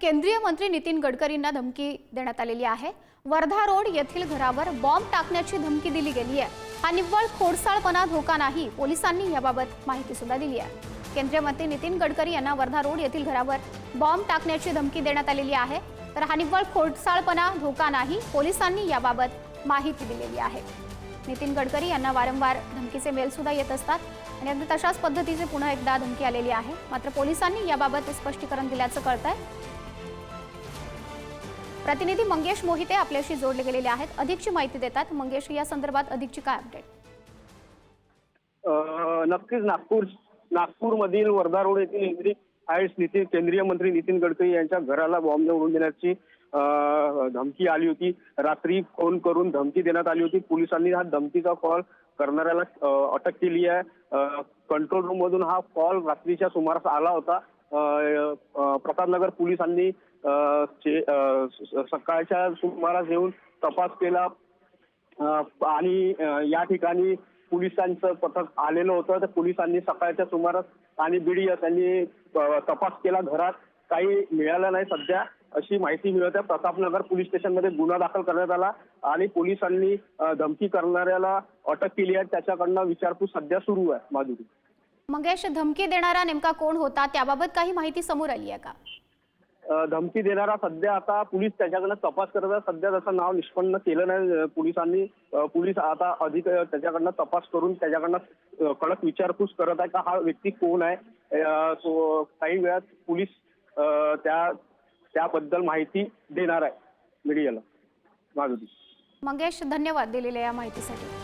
केंद्रीय मंत्री नितीन गडकरींना धमकी देण्यात आलेली आहे. वर्धा रोड येथील घरावर बॉम्ब टाकण्याची धमकी दिली गेली आहे हा निव्वळ खोडसाळपणा धोका नाही पोलिसांनी याबाबत माहिती सुद्धा दिली आहे केंद्रीय मंत्री नितीन गडकरी यांना वर्धा रोड येथील घरावर बॉम्ब टाकण्याची धमकी देण्यात आलेली आहे. तर हा निव्वळ खोडसाळपणा धोका नाही पोलिसांनी याबाबत माहिती दिलेली आहे. नितीन गडकरी यांना वारंवार धमकीचे मेल सुद्धा येत असतात आणि अगदी तशाच पद्धतीचे पुन्हा एकदा धमकी आलेली आहे. मात्र पोलिसांनी याबाबत स्पष्टीकरण दिल्याचं कळतंय. प्रतिनिधी मंगेश मोहिते आपल्याशी जोडले गेलेले आहेत. अधिकची माहिती देतात. मंगेश या संदर्भात अधिकची काय अपडेट नक्कीच नागपूर नागपूरमधील वर्धा रोड येथील केंद्रीय नितीन केंद्रीय मंत्री नितीन गडकरी यांच्या घराला बॉम्ब उडून देण्याची धमकी आली होती. रात्री फोन करून धमकी देण्यात आली होती. पोलिसांनी हा धमकीचा कॉल करणाऱ्याला अटक केली आहे. कंट्रोल रूम मधून हा कॉल रात्रीच्या सुमारास आला होता. प्रतापनगर पोलिसांनी सकाळच्या सुमारास येऊन तपास केला. आणि या ठिकाणी पोलिसांचं पथक आलेलं होतं. तर पोलिसांनी सकाळच्या सुमारास आणि बीडी त्यांनी तपास केला. घरात काही मिळालं नाही सध्या अशी माहिती मिळत. आहे प्रतापनगर पोलीस स्टेशनमध्ये गुन्हा दाखल करण्यात आला आणि पोलिसांनी धमकी करणाऱ्याला अटक केली आहे. त्याच्याकडनं विचारपूस सध्या सुरू आहे माधुरी. मंगेश धमकी देणारा नेमका कोण होता? त्याबाबत काही माहिती समोर आली आहे का? धमकी देणारा सध्या आता पोलीस त्याच्याकडनं तपास करत आहे. सध्या त्याचं नाव निष्पन्न केलं नाही पोलिसांनी. पोलीस आता अधिक त्याच्याकडनं तपास करून त्याच्याकडनं कडक विचारपूस करत आहे का हा व्यक्ती कोण आहे? काही वेळात पोलीस त्या त्याबद्दल माहिती देणार आहे मीडियाला. माधुरी मंगेश धन्यवाद दिलेल्या या माहितीसाठी.